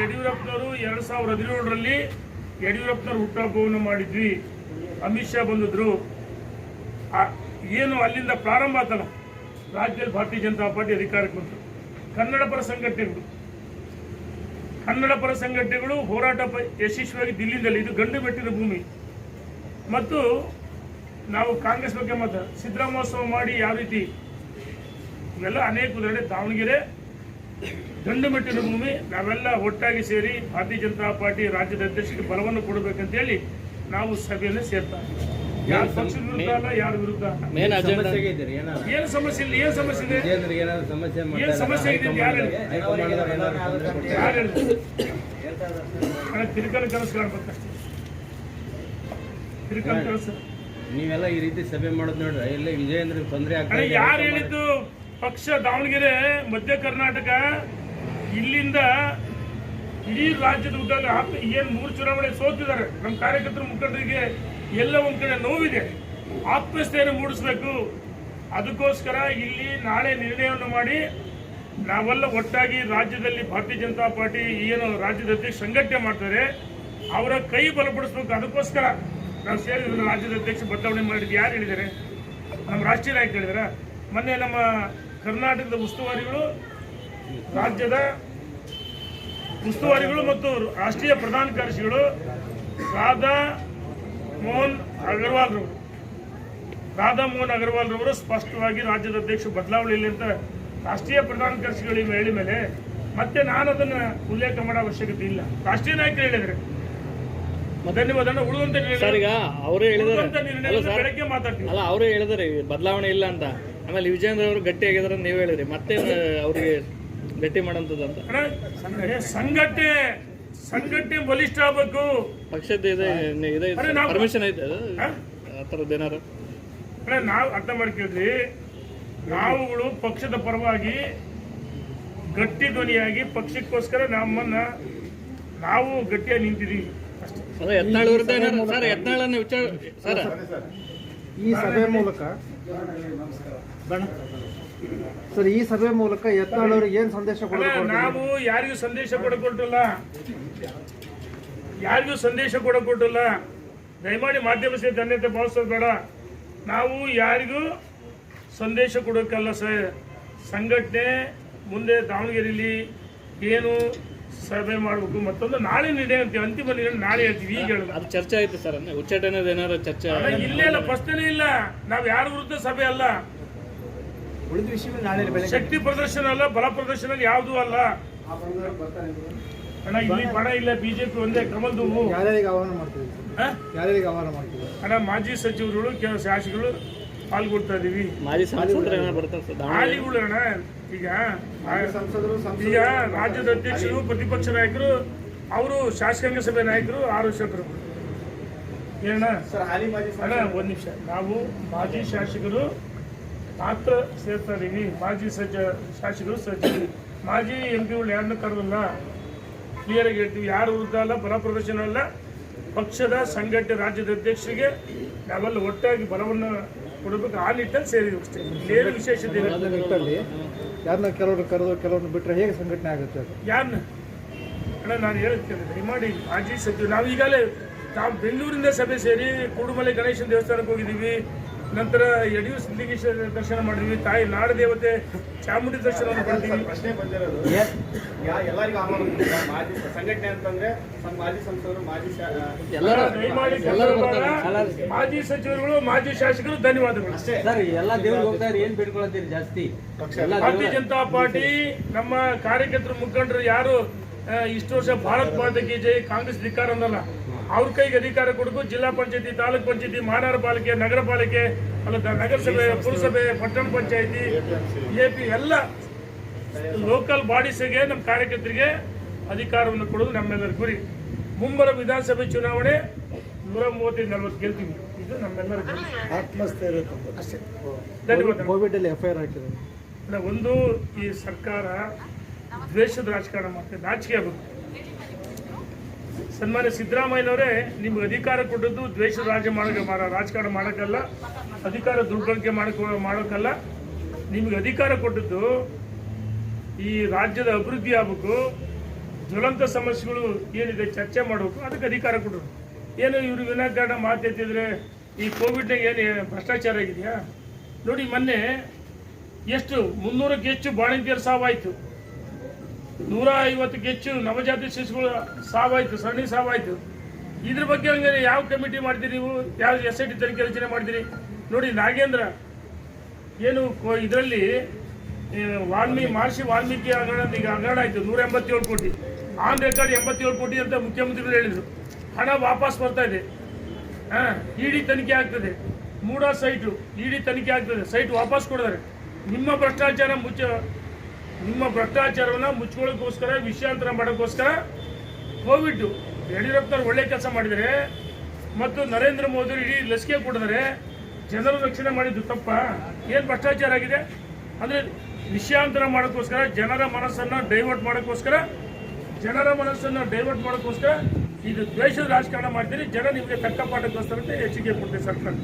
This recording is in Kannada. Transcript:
ಯಡಿಯೂರಪ್ಪನವರು ಎರಡ್ ಸಾವಿರದ ಹದಿನೇಳರಲ್ಲಿ ಯಡಿಯೂರಪ್ಪನವರು ಹುಟ್ಟಹಬ್ಬವನ್ನು ಮಾಡಿದ್ವಿ. ಅಮಿತ್ ಶಾ ಬಂದಿದ್ರು. ಏನು ಅಲ್ಲಿಂದ ಪ್ರಾರಂಭ ಆತಲ್ಲ? ರಾಜ್ಯದಲ್ಲಿ ಭಾರತೀಯ ಜನತಾ ಪಾರ್ಟಿ ಅಧಿಕಾರಕ್ಕೆ ಬಂತು. ಕನ್ನಡ ಪರ ಸಂಘಟನೆಗಳು. ಕನ್ನಡ ಪರ ಸಂಘಟನೆಗಳು ಹೋರಾಟ ಯಶಸ್ವಿಯಾಗಿ ದಿಲ್ಲಿಂದಲ್ಲಿ ಇದು ಗಂಡು ಬೆಟ್ಟಿನ ಭೂಮಿ. ಮತ್ತು ನಾವು ಕಾಂಗ್ರೆಸ್ ಬಗ್ಗೆ ಮಾತ್ರ ಸಿದ್ದರಾಮೋತ್ಸವ ಮಾಡಿ ಯಾವ ರೀತಿ, ಇವೆಲ್ಲ ಅನೇಕ ಉದಾಹರಣೆ ದಾವಣಗೆರೆ ಗಂಡು ಮೆಟ್ಟಿನ ಭೂಮಿ ನಾವೆಲ್ಲ ಒಟ್ಟಾಗಿ ಸೇರಿ ಭಾರತೀಯ ಜನತಾ ಪಾರ್ಟಿ ರಾಜ್ಯದ ಅಧ್ಯಕ್ಷರಿಗೆ ಬಲವನ್ನು ಕೊಡಬೇಕಂತೇಳಿ ನಾವು ಸಭೆಯನ್ನು ಸೇರ್ತಾ. ಯಾರ ಪಕ್ಷದ ವಿರುದ್ಧ ಅಲ್ಲ ಯಾರ ವಿರುದ್ಧ ಏನು ಸಮಸ್ಯೆ ಇಲ್ಲ ಏನು ಸಮಸ್ಯೆ ಇದೆ? ವಿಜೇಂದ್ರಿಗೆ ಏನಾದ್ರು ಸಮಸ್ಯೆ ಏನ್ ಸಮಸ್ಯೆ ಇದೆ ಯಾರು ತಿರ್ಕಲ್ ಕಾಣ್ಬೇಕಷ್ಟೇ ತಿರ್ಕಲ್ ಕನಸು ನೀವೆಲ್ಲ ಈ ರೀತಿ ಸಭೆ ಮಾಡೋದು ನೋಡ್ರಿ ಎಲ್ಲ ವಿಜಯೇಂದ್ರ ತೊಂದರೆ ಆಗ್ತದೆ ಯಾರು ಹೇಳಿದ್ದು? ಪಕ್ಷ ದಾವಣಗೆರೆ, ಮಧ್ಯ ಕರ್ನಾಟಕ, ಇಲ್ಲಿಂದ ಇಡೀ ರಾಜ್ಯದ ಉದ್ದಾಗ ಏನು ಮೂರು ಚುನಾವಣೆ ಸೋತಿದ್ದಾರೆ ನಮ್ಮ ಕಾರ್ಯಕರ್ತರ ಮುಖಂಡರಿಗೆ ಎಲ್ಲ ಒಂದು ಕಡೆ ನೋವಿದೆ. ಆತ್ಮಸ್ಥೆಯನ್ನು ಮೂಡಿಸಬೇಕು. ಅದಕ್ಕೋಸ್ಕರ ಇಲ್ಲಿ ನಾಳೆ ನಿರ್ಣಯವನ್ನು ಮಾಡಿ ನಾವೆಲ್ಲ ಒಟ್ಟಾಗಿ ರಾಜ್ಯದಲ್ಲಿ ಭಾರತೀಯ ಜನತಾ ಪಾರ್ಟಿ ಏನು ರಾಜ್ಯದ ಅಧ್ಯಕ್ಷ ಸಂಘಟನೆ ಮಾಡ್ತಾರೆ, ಅವರ ಕೈ ಬಲಪಡಿಸ್ಬೇಕು. ಅದಕ್ಕೋಸ್ಕರ ನಾವು ಸೇರಿದ ರಾಜ್ಯದ ಅಧ್ಯಕ್ಷ ಬದಲಾವಣೆ ಮಾಡಿದ್ದು ಯಾರು ಹೇಳಿದ್ದಾರೆ? ನಮ್ಮ ರಾಷ್ಟ್ರೀಯ ನಾಯಕ ಹೇಳಿದಾರೆ? ಮೊನ್ನೆ ನಮ್ಮ ಕರ್ನಾಟಕದ ಉಸ್ತುವಾರಿಗಳು ರಾಜ್ಯದ ಉಸ್ತುವಾರಿಗಳು ಮತ್ತು ರಾಷ್ಟ್ರೀಯ ಪ್ರಧಾನ ಕಾರ್ಯದರ್ಶಿಗಳು ರಾಧಾ ಮೋಹನ್ ಅಗರ್ವಾಲ್ ರವರು. ರಾಧಾ ಮೋಹನ್ ಅಗರ್ವಾಲ್ ರವರು ಸ್ಪಷ್ಟವಾಗಿ ರಾಜ್ಯದ ಅಧ್ಯಕ್ಷ ಬದಲಾವಣೆ ಇಲ್ಲ ಅಂತ ರಾಷ್ಟ್ರೀಯ ಪ್ರಧಾನ ಕಾರ್ಯದರ್ಶಿಗಳು ಹೇಳಿದ ಮೇಲೆ ಮತ್ತೆ ನಾನು ಅದನ್ನ ಉಲ್ಲೇಖ ಮಾಡೋ ಅವಶ್ಯಕತೆ ಇಲ್ಲ. ರಾಷ್ಟ್ರೀಯ ನಾಯಕರು ಹೇಳಿದ್ರೆ ಧನ್ಯವಾದ. ಉಳಿದಂತ ನಿರ್ಣಯ- ಬೆಳಗ್ಗೆ ಮಾತಾಡ್ತೀವಿ ಅಲ್ಲ ಅವರೇ ಹೇಳಿದಾರೆ ಬದಲಾವಣೆ ಇಲ್ಲ ಅಂತ. ಆಮೇಲೆ ವಿಜೇಂದ್ರ ಅವರು ಗಟ್ಟಿ ಆಗಿದಾರೆ ನೀವು ಹೇಳಿದ್ರಿ. ಮತ್ತೆ ಅವ್ರಿಗೆ ಗಟ್ಟಿ ಮಾಡೋಂಥದ್ದು ಅಂತ. ಅಣ್ಣ, ಏ, ಸಂಘಟನೆ ಸಂಘಟನೆ ಬಲಿಷ್ಠ ಆಗ್ಬೇಕು. ಪಕ್ಷದ ಇದೆ ಇದೆ ಪರ್ಮಿಷನ್ ಐತೆ ಅದು? ಹಾ? ಆ ಥರದ್ದು ಏನಾರು ಅಣ್ಣ ನಾವು ಅರ್ಥ ಮಾಡ್ಕೊಳ್ರಿ. ನಾವುಗಳು ಪಕ್ಷದ ಪರವಾಗಿ ಗಟ್ಟಿ ಧ್ವನಿಯಾಗಿ ಪಕ್ಷಕ್ಕೋಸ್ಕರ ನಮ್ಮನ್ನ ನಾವು ಗಟ್ಟಿಯಾಗಿ ನಿಂತಿದ್ದೀವಿ. ಅಷ್ಟೇ. ಅದೇ ಯತ್ನಾಳ್ ವಿರುದ್ಧ ಏನಾರು ಸರ್ ಯತ್ನಾಳನ್ನು ವಿಚಾರ ಸರ್. ಈ ಸಭೆ ಮೂಲಕ ಸರ್ ಈ ಸಭೆ ಮೂಲಕ ಎತ್ತಾಳವ್ರಿಗೆ ಏನು ಸಂದೇಶ ಕೊಡಬೇಕು ನಾವು ಯಾರಿಗೂ ಸಂದೇಶ ಕೊಡಕೊಟ್ಟಿಲ್ಲ. ಯಾರಿಗೂ ಸಂದೇಶ ಕೊಡಕೊಟ್ಟಿಲ್ಲ. ದಯಮಾಡಿ ಮಾಧ್ಯಮ ಸೇರಿ ಧನ್ಯತೆ ಭಾವಿಸೋದು ಬೇಡ. ನಾವು ಯಾರಿಗೂ ಸಂದೇಶ ಕೊಡೋಕ್ಕಲ್ಲ ಸರ್. ಸಂಘಟನೆ ಮುಂದೆ ದಾವಣಗೆರೆಯಲ್ಲಿ ಏನು ಸಭೆ ಮಾಡಬೇಕು ಮತ್ತೊಂದು ನಾಳೆ ನಿರ್ಣಯ ಅಂತೀವಿ ಅಂತಿಮ ನಿರ್ಣಯ ನಾಳೆ ಹೇಳ್ತೀವಿ ಈಗ ಹೇಳಲ್ಲ ಅದು ಚರ್ಚೆ ಆಯ್ತು ಸರ್ ಉಚ್ಚಾಟನೆದು ಏನಾದ್ರು ಚರ್ಚೆ ಅಲ್ಲ, ಇಲ್ಲೇ ಇಲ್ಲ ಪ್ರಶ್ನೆ ಇಲ್ಲ. ನಾವು ಯಾರ ವಿರುದ್ಧ ಸಭೆ ಅಲ್ಲ. ಉಳಿದ ವಿಷಯ ನಾಳೆ ಶಕ್ತಿ ಪ್ರದರ್ಶನ ಅಲ್ಲ ಬಲ ಪ್ರದರ್ಶನ ಯಾವುದು ಅಲ್ಲ. ಅಣ್ಣ ಇಲ್ಲಿ ಬಣ ಇಲ್ಲ ಬಿಜೆಪಿ ಒಂದೇ ಕಮಲ್ ದೂ ಯಾರಿಗೆ ಆಹ್ವಾನ ಮಾಡ್ತೀವಿ ಹ? ಯಾರ್ಯಾರಿಗೆ ಆಹ್ವಾನ ಮಾಡ್ತೀವಿ ಅಣ್ಣ ಮಾಜಿ ಸಚಿವರುಗಳು ಕೆಲವು ಶಾಸಕರು ಪಾಲ್ಗೊಡ್ತಾ ಇದೀವಿ. ಹಾಲಿಗಳು ಅಣ್ಣ ಈಗ ಸಂಸದರು ಈಗ ರಾಜ್ಯದ ಅಧ್ಯಕ್ಷರು ಪ್ರತಿಪಕ್ಷ ನಾಯಕರು ಅವರು ಶಾಸಕಾಂಗ ಸಭೆ ನಾಯಕರು ಆರು ಶಾಸಕರು ಏನಣ್ಣ? ಸರ್ ಹಾಲಿ ಮಾಜಿ ಅಣ್ಣ ಒಂದ್ ನಿಮಿಷ. ನಾವು ಮಾಜಿ ಶಾಸಕರು ಮಾತ್ರ ಸೇರ್ತಾ ಇದೀವಿ ಮಾಜಿ ಸಜ್ಜ ಶಾಸಕರು ಸಚಿವರು ಮಾಜಿ ಎಂ ಪಿಗಳು ಯಾರನ್ನೂ ಕರೆದಿಲ್ಲ ಕ್ಲಿಯರ್ ಆಗಿ ಹೇಳ್ತೀವಿ. ಯಾರು ವಿರುದ್ಧ ಅಲ್ಲ ಬಲ ಪ್ರದರ್ಶನ ಅಲ್ಲ. ಪಕ್ಷದ ಸಂಘಟನೆ ರಾಜ್ಯದ ಅಧ್ಯಕ್ಷರಿಗೆ ನಾವೆಲ್ಲ ಒಟ್ಟಾಗಿ ಬಲವನ್ನು ಕೊಡಬೇಕು. ಆ ನಿಟ್ಟಲ್ಲಿ ಸೇರಿದ್ವಿ ಅಷ್ಟೇ. ಬೇರೆ ವಿಶೇಷತೆ ನಿಟ್ಟಲ್ಲಿ ಯಾರನ್ನ ಕೆಲವರು ಕರೆದು ಕೆಲವರು ಬಿಟ್ಟರೆ ಹೇಗೆ ಸಂಘಟನೆ ಆಗುತ್ತೆ ಯಾರನ್ನ ಅಣ್ಣ ನಾನು ಹೇಳ್ತೇನೆ ದಯಮಾಡಿ ಮಾಜಿ ಸಚಿವ ನಾವು ಈಗಾಗಲೇ ನಾವು ಬೆಂಗಳೂರಿಂದ ಸಭೆ ಸೇರಿ ಕುಡುಮಲೆ ಗಣೇಶನ ದೇವಸ್ಥಾನಕ್ಕೆ ಹೋಗಿದ್ದೀವಿ. ನಂತರ ಯಡಿಯೂರು ಸಿದ್ಧಲಿಂಗೇಶ್ವರ ದರ್ಶನ ಮಾಡಿದ್ವಿ. ತಾಯಿ ನಾಡ ದೇವತೆ ಚಾಮುಂಡಿ ದರ್ಶನವನ್ನು ಮಾಡಿದ್ವಿ ಪ್ರಶ್ನೆ ಬಂದಿರೋದು. ಯಾ- ಎಲ್ಲರಿಗೂ ಮಾಜಿ ಸಂಘಟನೆ ಅಂತಂದ್ರೆ ಮಾಜಿ ಸಂಸದರು ಮಾಜಿ ಎಲ್ಲರೂ ದಯಮಾಡಿ ಎಲ್ಲರೂ ಮಾಜಿ ಸಚಿವರುಗಳು ಮಾಜಿ ಶಾಸಕರು ಧನ್ಯವಾದಗಳು. ಸರ್ ಎಲ್ಲ ದೇವ್ರಿಗೆ ಹೋಗ್ತಾರೆ ಏನ್ ಬೇಡ್ಕೊಳ್ತೀರಿ ಜಾಸ್ತಿ? ಭಾರತೀಯ ಜನತಾ ಪಾರ್ಟಿ ನಮ್ಮ ಕಾರ್ಯಕರ್ತರು ಮುಖಂಡರು ಯಾರು ಆ, ಇಷ್ಟು ವರ್ಷ ಭಾರತ್ ಮಾತಾ ಕಿ ಜೈ ಕಾಂಗ್ರೆಸ್ ಧಿಕ್ಕಾರ ಅಂದಲ್ಲ ಅವ್ರ ಕೈಗೆ ಅಧಿಕಾರ ಕೊಡಬೇಕು ಜಿಲ್ಲಾ ಪಂಚಾಯತಿ ತಾಲೂಕ್ ಪಂಚಾಯತಿ ಮಹಾನಗರ ಪಾಲಿಕೆ ನಗರ ಪಾಲಿಕೆ ಅಲ್ಲ ನಗರಸಭೆ ಪುರಸಭೆ ಪಟ್ಟಣ ಪಂಚಾಯತಿ ಎ ಪಿ ಎಲ್ಲ ಲೋಕಲ್ ಬಾಡೀಸ್ಗೆ ನಮ್ಮ ಕಾರ್ಯಕರ್ತರಿಗೆ ಅಧಿಕಾರವನ್ನು ಕೊಡೋದು ನಮ್ಮೆಲ್ಲರ ಗುರಿ. ಮುಂಬರ ವಿಧಾನಸಭೆ ಚುನಾವಣೆ ನೂರ ಮೂವತ್ತೈದು ನಲ್ವತ್ತು ಗೆಲ್ತೀವಿ. ಇದು ನಮ್ಮೆಲ್ಲರ ಗುರಿ. ಆತ್ಮಸ್ಥೈರ್ಯ ಅಷ್ಟೇ. ಧನ್ಯವಾದ ಕೋವಿಡ್ ಅಲ್ಲಿ ಎಫ್ ಐ ಆರ್ ಒಂದು ಈ ಸರ್ಕಾರ ದ್ವೇಷದ ರಾಜಕಾರಣ ಮಾಡ್ತೀವಿ ನಾಚಿಕೆ ಆಗುತ್ತೆ. ಸನ್ಮಾನ್ಯ ಸಿದ್ದರಾಮಯ್ಯನವರೇ, ನಿಮ್ಗೆ ಅಧಿಕಾರ ಕೊಟ್ಟದ್ದು ದ್ವೇಷ ರಾಜ್ಯ ಮಾಡ, ರಾಜಕಾರಣ ಮಾಡೋಕ್ಕಲ್ಲ, ಅಧಿಕಾರ ದುರ್ಬಳಕೆ ಮಾಡಕ್ಕೆ ಮಾಡೋಕ್ಕಲ್ಲ. ನಿಮ್ಗೆ ಅಧಿಕಾರ ಕೊಟ್ಟದ್ದು ಈ ರಾಜ್ಯದ ಅಭಿವೃದ್ಧಿ ಆಗ್ಬೇಕು. ಜ್ವಲಂತ ಸಮಸ್ಯೆಗಳು ಏನಿದೆ ಚರ್ಚೆ ಮಾಡಬೇಕು. ಅದಕ್ಕೆ ಅಧಿಕಾರ ಕೊಟ್ಟರು. ಏನು ಇವರು ವಿನಾಕಾರಣ ಮಾತಾಡ್ತಿದ್ರೆ ಈ ಕೋವಿಡ್ನಾಗ ಏನು ಭ್ರಷ್ಟಾಚಾರ ಆಗಿದೆಯಾ? ನೋಡಿ, ಮೊನ್ನೆ ಎಷ್ಟು ಮುನ್ನೂರಕ್ಕೆ ಹೆಚ್ಚು ಬಾಣಂತಿಯರು ಸಾವಾಯಿತು ನೂರ ಐವತ್ತಕ್ಕೆ ಹೆಚ್ಚು ನವಜಾತಿ ಶಿಶುಗಳು ಸಾವಾಯಿತು, ಸರಣಿ ಸಾವಾಯಿತು. ಇದ್ರ ಬಗ್ಗೆ ಹಂಗೆ ಯಾವ ಕಮಿಟಿ ಮಾಡ್ತೀರಿ ನೀವು? ಯಾವ ಎಸ್ ಐ ಟಿ ತನಿಖೆ ರಚನೆ ಮಾಡ್ತೀರಿ? ನೋಡಿ, ನಾಗೇಂದ್ರ, ಏನು ಇದರಲ್ಲಿ ವಾಲ್ಮೀಕಿ ಮಹರ್ಷಿ ವಾಲ್ಮೀಕಿ ಹಗರಣ ಈಗ ಹಗರಣ ಆಯಿತು ನೂರ ಎಂಬತ್ತೇಳು ಕೋಟಿ. ಆನ್ ರೆಕಾರ್ಡ್ ಎಂಬತ್ತೇಳು ಕೋಟಿ ಅಂತ ಮುಖ್ಯಮಂತ್ರಿಗಳು ಹೇಳಿದರು. ಹಣ ವಾಪಸ್ ಬರ್ತಾ ಇದೆ. ಇಡಿ ತನಿಖೆ ಆಗ್ತದೆ. ಮೂಡ ಸೈಟು, ಇಡಿ ತನಿಖೆ ಆಗ್ತದೆ. ಸೈಟ್ ವಾಪಸ್ ಕೊಡಿದ್ರೆ ನಿಮ್ಮ ಭ್ರಷ್ಟಾಚಾರ ಮುಚ್ಚ ನಿಮ್ಮ ಭ್ರಷ್ಟಾಚಾರವನ್ನು ಮುಚ್ಕೊಳ್ಳೋಕ್ಕೋಸ್ಕರ, ವಿಷಯಾಂತರ ಮಾಡೋಕ್ಕೋಸ್ಕರ ಕೋವಿಡ್ ಯಡಿಯೂರಪ್ಪನವ್ರು ಒಳ್ಳೆ ಕೆಲಸ ಮಾಡಿದರೆ. ಮತ್ತು ನರೇಂದ್ರ ಮೋದಿ ಇಡೀ ಲಸಿಕೆ ಕೊಡಿದರೆ ಜನರ ರಕ್ಷಣೆ ಮಾಡಿದ್ದು ತಪ್ಪ? ಏನು ಭ್ರಷ್ಟಾಚಾರ ಆಗಿದೆ? ಅಂದರೆ ವಿಷಯಾಂತರ ಮಾಡೋಕ್ಕೋಸ್ಕರ, ಜನರ ಮನಸ್ಸನ್ನು ಡೈವರ್ಟ್ ಮಾಡೋಕ್ಕೋಸ್ಕರ, ಜನರ ಮನಸ್ಸನ್ನು ಡೈವರ್ಟ್ ಮಾಡೋಕ್ಕೋಸ್ಕರ ಇದು ದ್ವೇಷದ ರಾಜಕಾರಣ ಮಾಡ್ತೀರಿ. ಜನ ನಿಮಗೆ ತಕ್ಕ ಪಾಠಕ್ಕೋಸ್ಕರ ಅಂತ ಎಚ್ಚರಿಕೆ ಕೊಡ್ತೀವಿ ಸರ್ಕಾರ.